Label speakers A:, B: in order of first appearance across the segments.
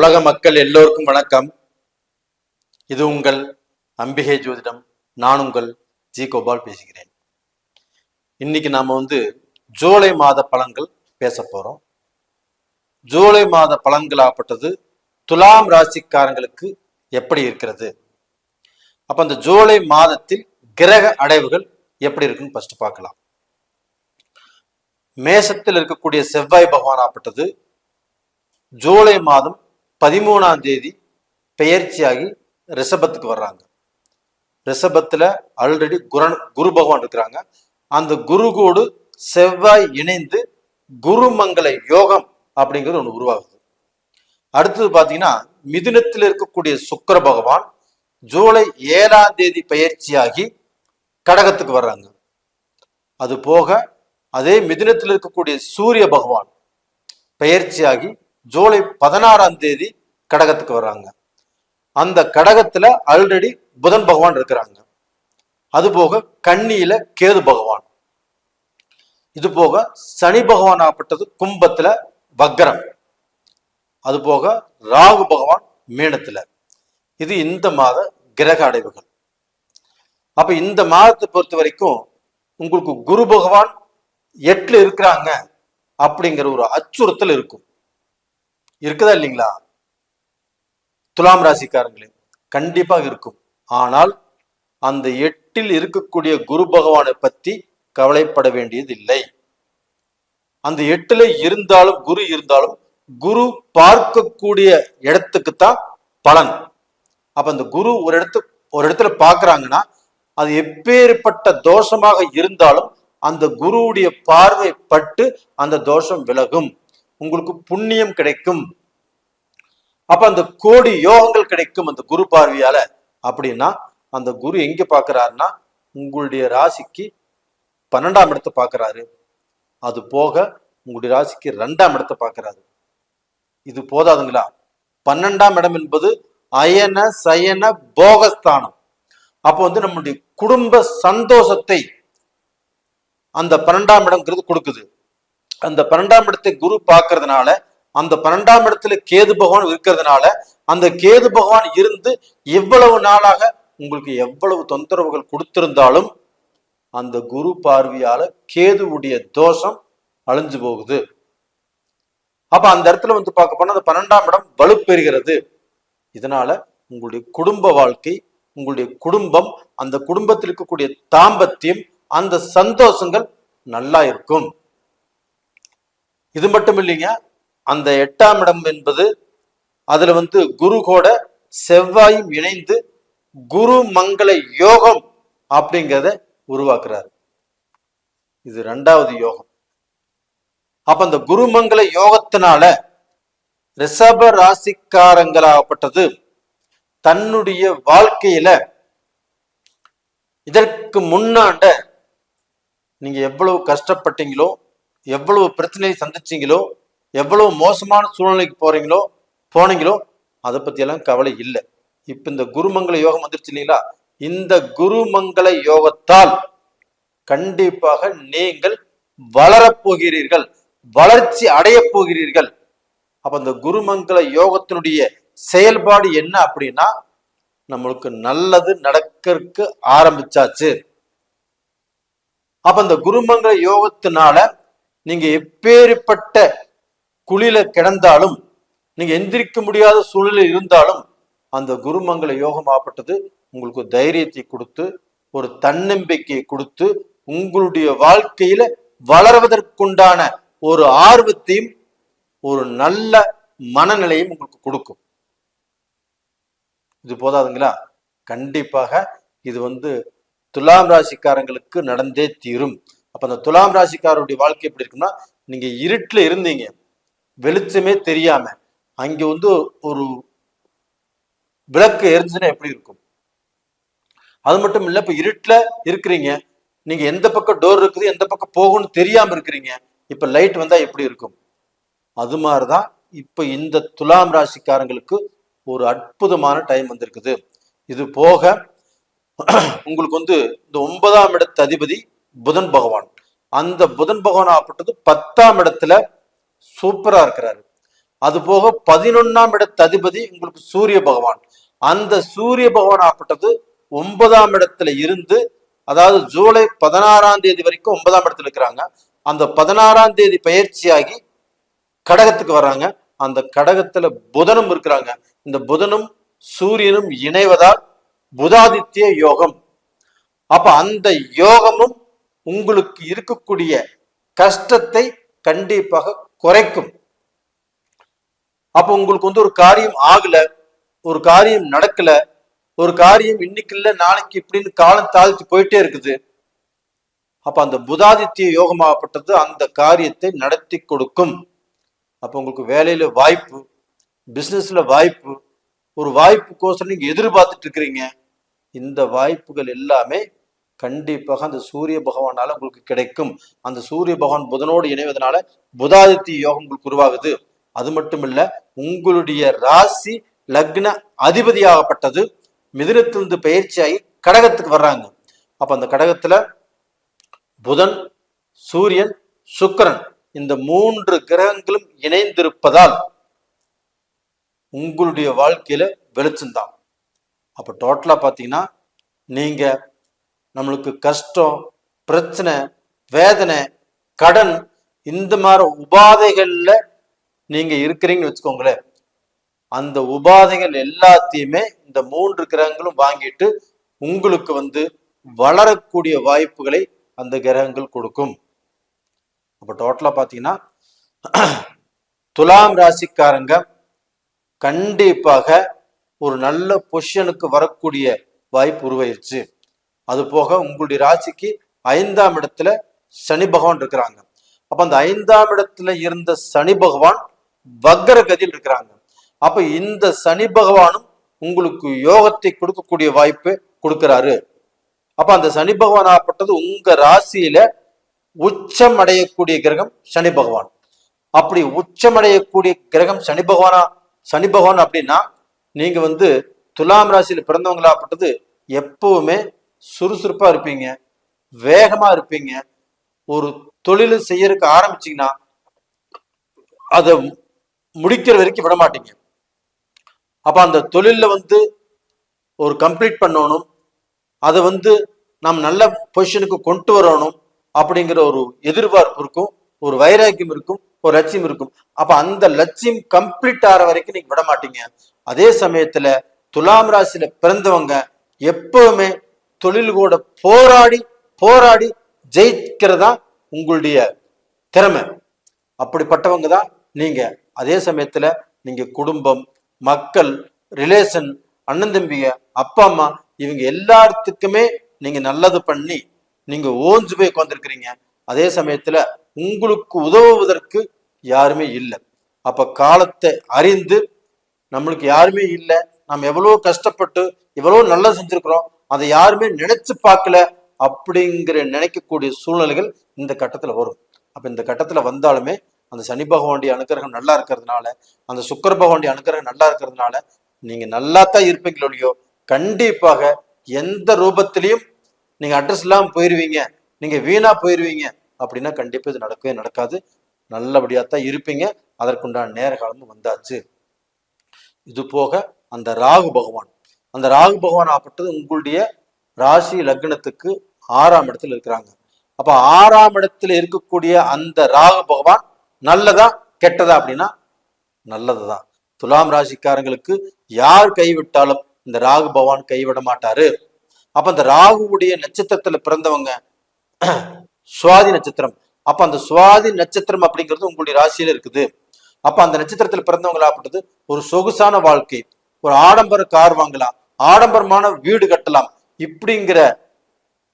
A: உலக மக்கள் எல்லோருக்கும் வணக்கம். இது உங்கள் அம்பிகை ஜோதிடம். நான் உங்கள் ஜி கோபால் பேசுகிறேன். இன்னைக்கு நாம வந்து ஜூலை மாத பலன்கள் பேச போறோம். ஜூலை மாத பலன்களாகப்பட்டது துலாம் ராசிக்காரங்களுக்கு எப்படி இருக்கிறது? அப்ப அந்த ஜூலை மாதத்தில் கிரக அடைவுகள் எப்படி இருக்குன்னு ஃபர்ஸ்ட் பார்க்கலாம். மேசத்தில் இருக்கக்கூடிய செவ்வாய் பகவான் ஆப்பட்டது ஜூலை மாதம் பதிமூணாம் தேதி பெயர்ச்சியாகி ரிஷபத்துக்கு வர்றாங்க. ரிஷபத்தில் ஆல்ரெடி குரன் குரு பகவான் இருக்கிறாங்க. அந்த குரு கூடு செவ்வாய் இணைந்து குருமங்கல யோகம் அப்படிங்கிறது ஒன்று உருவாகுது. அடுத்தது பார்த்தீங்கன்னா மிதுனத்தில் இருக்கக்கூடிய சுக்கிர பகவான் ஜூலை ஏழாம் தேதி பயிற்சியாகி கடகத்துக்கு வர்றாங்க. அது போக அதே மிதுனத்தில் இருக்கக்கூடிய சூரிய பகவான் பயிற்சியாகி ஜூலை பதினாறாம் தேதி கடகத்துக்கு வர்றாங்க. அந்த கடகத்துல ஆல்ரெடி புதன் பகவான் இருக்கிறாங்க. அது போக கேது பகவான். இது போக சனி பகவான் ஆப்பட்டது கும்பத்துல வக்ரம். அது போக ராகு பகவான் மீனத்துல. இது இந்த மாத கிரக அடைவுகள். அப்ப இந்த மாதத்தை பொறுத்த வரைக்கும் உங்களுக்கு குரு பகவான் எட்டுல இருக்கிறாங்க அப்படிங்கிற ஒரு அச்சுறுத்தல் இருக்கும். இருக்குதா இல்லைங்களா? துலாம் ராசிக்காரங்களே கண்டிப்பாக இருக்கும். ஆனால் அந்த எட்டில் இருக்கக்கூடிய குரு பகவானை பத்தி கவலைப்பட வேண்டியதில்லை. அந்த எட்டுல இருந்தாலும் குரு இருந்தாலும் குரு பார்க்கக்கூடிய இடத்துக்கு தான் பலன். அப்ப அந்த குரு ஒரு இடத்து ஒரு இடத்துல பாக்குறாங்கன்னா அது எப்பேற்பட்ட தோஷமாக இருந்தாலும் அந்த குருவுடைய பார்வை பட்டு அந்த தோஷம் விலகும். உங்களுக்கு புண்ணியம் கிடைக்கும். அப்ப அந்த கோடி யோகங்கள் கிடைக்கும் அந்த குரு பார்வையால. அப்படின்னா அந்த குரு எங்க பாக்குறாருன்னா உங்களுடைய ராசிக்கு பன்னெண்டாம் இடத்தை பார்க்கறாரு அது போக உங்களுடைய ராசிக்கு ரெண்டாம் இடத்தை பார்க்கறாரு இது போதாதுங்களா? பன்னெண்டாம் இடம் என்பது அயன சயன போகஸ்தானம். அப்போ வந்து நம்முடைய குடும்ப சந்தோஷத்தை அந்த பன்னெண்டாம் இடம்ங்கிறது கொடுக்குது. அந்த பன்னெண்டாம் இடத்தை குரு பார்க்கறதுனால அந்த பன்னெண்டாம் இடத்துல கேது பகவான் இருக்கிறதுனால அந்த கேது பகவான் இருந்து இவ்வளவு நாளாக உங்களுக்கு எவ்வளவு தொந்தரவுகள் கொடுத்திருந்தாலும் அந்த குரு பார்வையால கேதுவுடைய தோஷம் அழிஞ்சு போகுது. அப்ப அந்த இடத்துல வந்து பார்க்க போனா அந்த பன்னெண்டாம் இடம் வலுப்பெறுகிறது. இதனால உங்களுடைய குடும்ப வாழ்க்கை உங்களுடைய குடும்பம் அந்த குடும்பத்தில் இருக்கக்கூடிய தாம்பத்தியம் அந்த சந்தோஷங்கள் நல்லா இருக்கும். இது மட்டும் இல்லைங்க அந்த எட்டாம் இடம் என்பது அதுல வந்து குரு கூட செவ்வாயும் இணைந்து குரு மங்கள யோகம் அப்படிங்கிறத உருவாக்குறாரு. இது ரெண்டாவது யோகம். அப்ப அந்த குருமங்கள யோகத்தினால ரிஷப ராசிக்காரங்களாகப்பட்டது தன்னுடைய வாழ்க்கையில இதற்கு முன்னாண்ட நீங்க எவ்வளவு கஷ்டப்பட்டீங்களோ எவ்வளவு பிரச்சனையை சந்திச்சீங்களோ எவ்வளவு மோசமான சூழ்நிலைக்கு போறீங்களோ போனீங்களோ அதை பத்தி எல்லாம் கவலை இல்லை. இப்ப இந்த குருமங்கள யோகம் வந்துருச்சு இல்லைங்களா? இந்த குருமங்கள யோகத்தால் கண்டிப்பாக நீங்கள் வளரப் போகிறீர்கள் வளர்ச்சி அடையப் போகிறீர்கள். அப்ப இந்த குருமங்கள யோகத்தினுடைய செயல்பாடு என்ன அப்படின்னா நம்மளுக்கு நல்லது நடக்கிறதுக்கு ஆரம்பிச்சாச்சு. அப்ப இந்த குருமங்கள யோகத்தினால நீங்க எப்பேற்பட்ட குளில கிடந்தாலும் நீங்க எந்திரிக்க முடியாத சூழலில் இருந்தாலும் அந்த குருமங்கள யோகம் ஆப்பட்டது உங்களுக்கு தைரியத்தை கொடுத்து ஒரு தன்னம்பிக்கையை கொடுத்து உங்களுடைய வாழ்க்கையில வளர்வதற்குண்டான ஒரு ஆர்வத்தையும் ஒரு நல்ல மனநிலையும் உங்களுக்கு கொடுக்கும். இது போதாதுங்களா? கண்டிப்பாக இது வந்து துலாம் ராசிக்காரங்களுக்கு நடந்தே தீரும். அப்ப அந்த துலாம் ராசிக்காரருடைய வாழ்க்கை எப்படி இருக்குன்னா நீங்க இருட்டுல இருந்தீங்க. வெளிச்சமே தெரியாம அங்க வந்து ஒரு விளக்கு எரிஞ்சுன்னா எப்படி இருக்கும்? அது மட்டும் இல்ல இப்ப இருட்டுல இருக்கிறீங்க. நீங்க எந்த பக்கம் டோர் இருக்குது எந்த பக்கம் போகும்னு தெரியாம இருக்கிறீங்க. இப்ப லைட் வந்தா எப்படி இருக்கும்? அது மாதிரிதான் இப்ப இந்த துலாம் ராசிக்காரங்களுக்கு ஒரு அற்புதமான டைம் வந்திருக்குது. இது போக உங்களுக்கு வந்து இந்த ஒன்பதாம் இடத்து அதிபதி புதன் பகவான். அந்த புதன் பகவான் ஆப்பட்டது பத்தாம் இடத்துல சூப்பரா இருக்கிறாரு. அது போக பதினொன்னாம் இட அதிபதி உங்களுக்கு சூரிய பகவான். அந்த சூரிய பகவான் ஆப்பட்டது ஒன்பதாம் இடத்துல இருந்து அதாவது ஜூலை பதினாறாம் தேதி வரைக்கும் ஒன்பதாம் இடத்துல இருக்கிறாங்க. அந்த பதினாறாம் தேதி பயிற்சியாகி கடகத்துக்கு வர்றாங்க அந்த கடகத்துல புதனும் இருக்கிறாங்க. இந்த புதனும் சூரியனும் இணைவதால் புதாதித்ய யோகம். அப்ப அந்த யோகமும் உங்களுக்கு இருக்கக்கூடிய கஷ்டத்தை கண்டிப்பாக குறைக்கும். அப்ப உங்களுக்கு வந்து ஒரு காரியம் ஆகல ஒரு காரியம் நடக்கல ஒரு காரியம் இன்னைக்கு இல்லை நாளைக்கு இப்படின்னு காலம் தாழ்த்து போயிட்டே இருக்குது. அப்ப அந்த புதாதித்ய யோகமாகப்பட்டது அந்த காரியத்தை நடத்தி கொடுக்கும். அப்ப உங்களுக்கு வேலையில வாய்ப்பு பிசினஸ்ல வாய்ப்பு ஒரு வாய்ப்புக்கோசரம் நீங்க எதிர்பார்த்துட்டு இருக்கிறீங்க. இந்த வாய்ப்புகள் எல்லாமே கண்டிப்பாக அந்த சூரிய பகவானால உங்களுக்கு கிடைக்கும். அந்த சூரிய பகவான் புதனோடு இணைவதனால புதாதித்ய யோகம் உங்களுக்கு உருவாகுது. அது மட்டும் இல்ல உங்களுடைய ராசி லக்ன அதிபதியாகப்பட்டது. மிதினத்திலிருந்து பயிற்சியாகி கடகத்துக்கு வர்றாங்க. அப்ப அந்த கடகத்துல புதன் சூரியன் சுக்கிரன் இந்த மூன்று கிரகங்களும் இணைந்திருப்பதால் உங்களுடைய வாழ்க்கையில வெளிச்சம்தான் அப்ப டோட்டலா பாத்தீங்கன்னா நீங்க நம்மளுக்கு கஷ்டம் பிரச்சனை வேதனை கடன் இந்த மாதிரி உபாதைகள்ல நீங்க இருக்கிறீங்கன்னு வச்சுக்கோங்களேன். அந்த உபாதைகள் எல்லாத்தையுமே இந்த மூன்று கிரகங்களும் வாங்கிட்டு உங்களுக்கு வந்து வளரக்கூடிய வாய்ப்புகளை அந்த கிரகங்கள் கொடுக்கும். அப்போ டோட்டலாக பார்த்தீங்கன்னா துலாம் ராசிக்காரங்க கண்டிப்பாக ஒரு நல்ல பொசிஷனுக்கு வரக்கூடிய வாய்ப்பு உருவாயிருச்சு. அது போக உங்களுடைய ராசிக்கு ஐந்தாம் இடத்துல சனி பகவான் இருக்கிறாங்க. அப்ப அந்த ஐந்தாம் இடத்துல இருந்த சனி பகவான் வக்கர கதியில் இருக்கிறாங்க. அப்ப இந்த சனி பகவானும் உங்களுக்கு யோகத்தை கொடுக்கக்கூடிய வாய்ப்பு கொடுக்கிறாரு. அப்ப அந்த சனி பகவான் ஆப்பட்டது உங்க ராசியில உச்சம் அடையக்கூடிய கிரகம் சனி பகவான். அப்படி உச்சம் அடையக்கூடிய கிரகம் சனி பகவானா சனி பகவான் அப்படின்னா நீங்க வந்து துலாம் ராசியில பிறந்தவங்களாப்பட்டது எப்பவுமே சுறுசுறுப்பா இருப்பீங்க வேகமா இருப்பீங்க. ஒரு தொழில் செய்யறதுக்கு ஆரம்பிச்சீங்கன்னா அதை முடிக்கிற வரைக்கும் விட மாட்டீங்க. அப்ப அந்த தொழிலில் வந்து ஒரு கம்ப்ளீட் பண்ணணும் அதை வந்து நாம் நல்ல பொசிஷனுக்கு கொண்டு வரணும் அப்படிங்கிற ஒரு எதிர்பார்ப்பு இருக்கும் ஒரு வைராக்கியம் இருக்கும் ஒரு லட்சியம் இருக்கும். அப்ப அந்த லட்சியம் கம்ப்ளீட் ஆகிற வரைக்கும் நீங்க விட மாட்டீங்க. அதே சமயத்துல துலாம் ராசியில பிறந்தவங்க எப்பவுமே தொழில் கூட போராடி போராடி ஜெயிக்கிறதா உங்களுடைய திறமை. அப்படிப்பட்டவங்க தான் நீங்க. அதே சமயத்துல நீங்க குடும்பம் மக்கள் ரிலேஷன் அண்ணன் தம்பிங்க அப்பா அம்மா இவங்க எல்லாத்துக்குமே நீங்க நல்லது பண்ணி நீங்க ஓஞ்சு போய் உட்காந்துருக்கிறீங்க அதே சமயத்துல உங்களுக்கு உதவுவதற்கு யாருமே இல்லை. அப்ப காலத்தை அறிந்து நம்மளுக்கு யாருமே இல்லை. நம்ம எவ்வளவு கஷ்டப்பட்டு எவ்வளவு நல்லா செஞ்சிருக்கிறோம். அதை யாருமே நினைச்சு பார்க்கல அப்படிங்கிற நினைக்கக்கூடிய சூழ்நிலைகள் இந்த கட்டத்தில் வரும். அப்போ இந்த கட்டத்துல வந்தாலுமே அந்த சனி பகவானுடைய அனுக்கிரகம் நல்லா இருக்கிறதுனால அந்த சுக்கர பகவானுடைய அனுக்கிரகம் நல்லா இருக்கிறதுனால நீங்க நல்லா தான் இருப்பீங்களோ இல்லையோ கண்டிப்பாக எந்த ரூபத்திலையும் நீங்க அட்ரஸ் இல்லாமல் போயிருவீங்க நீங்க வீணா போயிருவீங்க அப்படின்னா கண்டிப்பா இது நடக்கவே நடக்காது. நல்லபடியா தான் இருப்பீங்க. அதற்குண்டான நேர காலமும் வந்தாச்சு. இது போக அந்த ராகு பகவான் அந்த ராகு பகவான் ஆப்பட்டது உங்களுடைய ராசி லக்னத்துக்கு ஆறாம் இடத்துல இருக்கிறாங்க. அப்ப ஆறாம் இடத்துல இருக்கக்கூடிய அந்த ராகு பகவான் நல்லதா கெட்டதா அப்படின்னா நல்லதுதான். துலாம் ராசிக்காரங்களுக்கு யார் கைவிட்டாலும் இந்த ராகு பகவான் கைவிட மாட்டாரு. அப்ப அந்த ராகுவுடைய நட்சத்திரத்துல பிறந்தவங்க சுவாதி நட்சத்திரம். அப்ப அந்த சுவாதி நட்சத்திரம் அப்படிங்கிறது உங்களுடைய ராசியில இருக்குது. அப்ப அந்த நட்சத்திரத்துல பிறந்தவங்களாப்பட்டது ஒரு சொகுசான வாழ்க்கை. ஒரு ஆடம்பர கார் வாங்கலாம். ஆடம்பரமான வீடு கட்டலாம். இப்படிங்கிற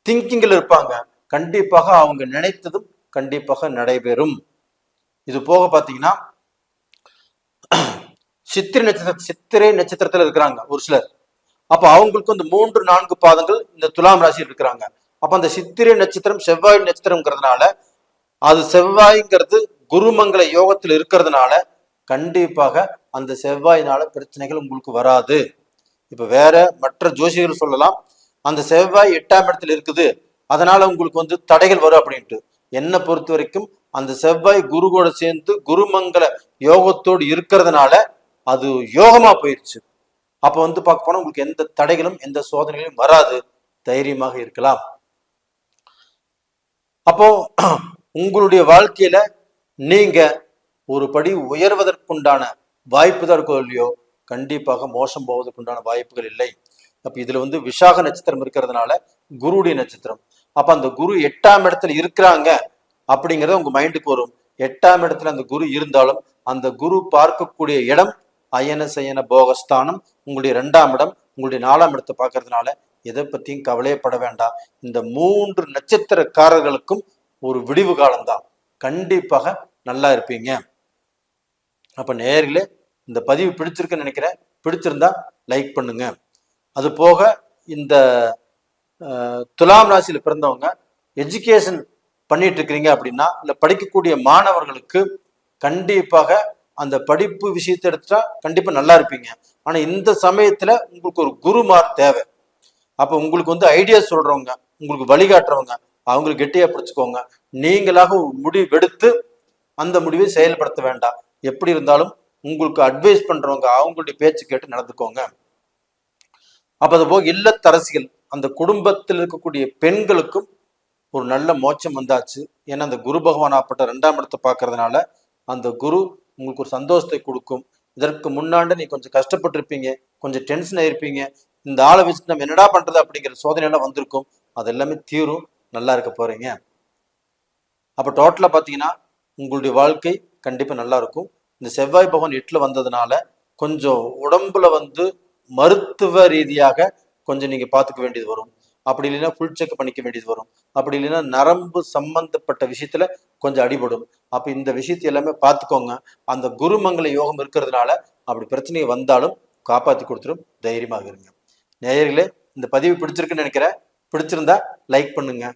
A: திங்கிங்கில் இருப்பாங்க. கண்டிப்பாக அவங்க நினைத்ததும் கண்டிப்பாக நடைபெறும். இது போக பார்த்தீங்கன்னா சித்திரை நட்சத்திர சித்திரை நட்சத்திரத்தில் இருக்கிறாங்க ஒரு சிலர். அப்போ அவங்களுக்கு வந்து மூன்று நான்கு பாதங்கள் இந்த துலாம் ராசியில் இருக்கிறாங்க. அப்போ அந்த சித்திரை நட்சத்திரம் செவ்வாய் நட்சத்திரம்ங்கிறதுனால அது செவ்வாய்ங்கிறது குருமங்கல யோகத்தில் இருக்கிறதுனால கண்டிப்பாக அந்த செவ்வாயினால பிரச்சனைகள் உங்களுக்கு வராது. இப்ப வேற மற்ற ஜோசியர்கள் சொல்லலாம் அந்த செவ்வாய் எட்டாம் இடத்துல இருக்குது அதனால உங்களுக்கு வந்து தடைகள் வரும் அப்படின்ட்டு. என்னை பொறுத்த வரைக்கும் அந்த செவ்வாய் குரு கூட சேர்ந்து குருமங்கல யோகத்தோடு இருக்கிறதுனால அது யோகமா போயிடுச்சு அப்போ வந்து பார்க்க போனா உங்களுக்கு எந்த தடைகளும் எந்த சோதனைகளும் வராது. தைரியமாக இருக்கலாம். அப்போ உங்களுடைய வாழ்க்கையில நீங்க ஒரு படி உயர்வதற்குண்டான வாய்ப்பு தான் இருக்கோ இல்லையோ கண்டிப்பாக மோசம் போவதற்குண்டான வாய்ப்புகள் இல்லை. அப்ப இதுல வந்து விசாக நட்சத்திரம் இருக்கிறதுனால குருடைய நட்சத்திரம். அப்ப அந்த குரு எட்டாம் இடத்துல இருக்கிறாங்க அப்படிங்கறத உங்க மைண்டுக்கு வரும். எட்டாம் இடத்துல அந்த குரு இருந்தாலும் அந்த குரு பார்க்கக்கூடிய இடம் அயன சயன போகஸ்தானம் உங்களுடைய ரெண்டாம் இடம் உங்களுடைய நாலாம் இடத்தை பார்க்கறதுனால எதை பத்தியும் கவலையப்பட வேண்டாம். இந்த மூன்று நட்சத்திரக்காரர்களுக்கும் ஒரு விடிவு காலம்தான். கண்டிப்பாக நல்லா இருப்பீங்க. அப்ப நேயர்களே இந்த பதிவு பிடிச்சிருக்குன்னு நினைக்கிறேன். பிடிச்சிருந்தா லைக் பண்ணுங்க. அது போக இந்த துலாம் ராசியில் பிறந்தவங்க எஜுகேஷன் பண்ணிட்டு இருக்கிறீங்க அப்படின்னா இல்லை படிக்கக்கூடிய மாணவர்களுக்கு கண்டிப்பாக அந்த படிப்பு விஷயத்தை எடுத்துட்டா கண்டிப்பாக நல்லா இருப்பீங்க. ஆனால் இந்த சமயத்தில் உங்களுக்கு ஒரு குருமார் தேவை. அப்போ உங்களுக்கு வந்து ஐடியா சொல்கிறவங்க உங்களுக்கு வழிகாட்டுறவங்க அவங்களுக்கு கெட்டியா பிடிச்சிக்கோங்க. நீங்களாக ஒரு முடிவெடுத்து அந்த முடிவை செயல்படுத்த வேண்டாம். எப்படி இருந்தாலும் உங்களுக்கு அட்வைஸ் பண்றவங்க அவங்களுடைய பேச்சு கேட்டு நடந்துக்கோங்க. அப்ப அது போக இல்லத்தரசிகள் அந்த குடும்பத்தில் இருக்கக்கூடிய பெண்களுக்கும் ஒரு நல்ல மோட்சம் வந்தாச்சு. ஏன்னா அந்த குரு பகவான் ஆப்பட்ட ரெண்டாம் இடத்தை பார்க்கறதுனால அந்த குரு உங்களுக்கு ஒரு சந்தோஷத்தை கொடுக்கும். இதற்கு முன்னாண்டு நீ கொஞ்சம் கஷ்டப்பட்டிருப்பீங்க கொஞ்சம் டென்ஷன் ஆயிருப்பீங்க. இந்த ஆளை வச்சு நம்ம என்னடா பண்றது அப்படிங்கிற சோதனையெல்லாம் வந்திருக்கும். அது எல்லாமே தீரும். நல்லா இருக்க போறீங்க. அப்ப டோட்டலா பாத்தீங்கன்னா உங்களுடைய வாழ்க்கை கண்டிப்பா நல்லா இருக்கும். இந்த செவ்வாய் பகவான் எட்டுல வந்ததுனால கொஞ்சம் உடம்புல வந்து மருத்துவ ரீதியாக கொஞ்சம் நீங்க பாத்துக்க வேண்டியது வரும். அப்படி இல்லைன்னா ஃபுல் செக் பண்ணிக்க வேண்டியது வரும். அப்படி இல்லைன்னா நரம்பு சம்பந்தப்பட்ட விஷயத்துல கொஞ்சம் அடிபடும். அப்ப இந்த விஷயத்தை எல்லாமே பார்த்துக்கோங்க அந்த குருமங்கல யோகம் இருக்கிறதுனால அப்படி பிரச்சனை வந்தாலும் காப்பாத்தி கொடுத்துரும். தைரியமாக இருங்க. நேயர்களே இந்த பதிவு பிடிச்சிருக்குன்னு நினைக்கிறேன். பிடிச்சிருந்தா லைக் பண்ணுங்க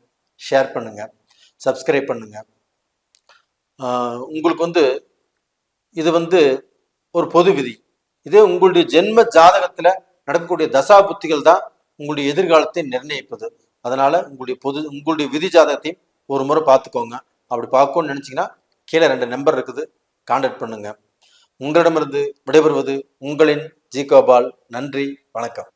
A: ஷேர் பண்ணுங்க சப்ஸ்கிரைப் பண்ணுங்க. உங்களுக்கு வந்து இது வந்து ஒரு பொது விதி. இதே உங்களுடைய ஜென்ம ஜாதகத்துல நடக்கக்கூடிய தசா புத்திகள் தான் உங்களுடைய எதிர்காலத்தை நிர்ணயிப்பது. அதனால உங்களுடைய பொது உங்களுடைய விதி ஜாதகத்தையும் ஒரு முறை பார்த்துக்கோங்க. அப்படி பார்க்கணும்னு நினைச்சீங்கன்னா கீழே ரெண்டு நம்பர் இருக்குது. கான்டாக்ட் பண்ணுங்க. உங்களிடமிருந்து விடைபெறுவது உங்களின் ஜி கோபால் நன்றி. வணக்கம்.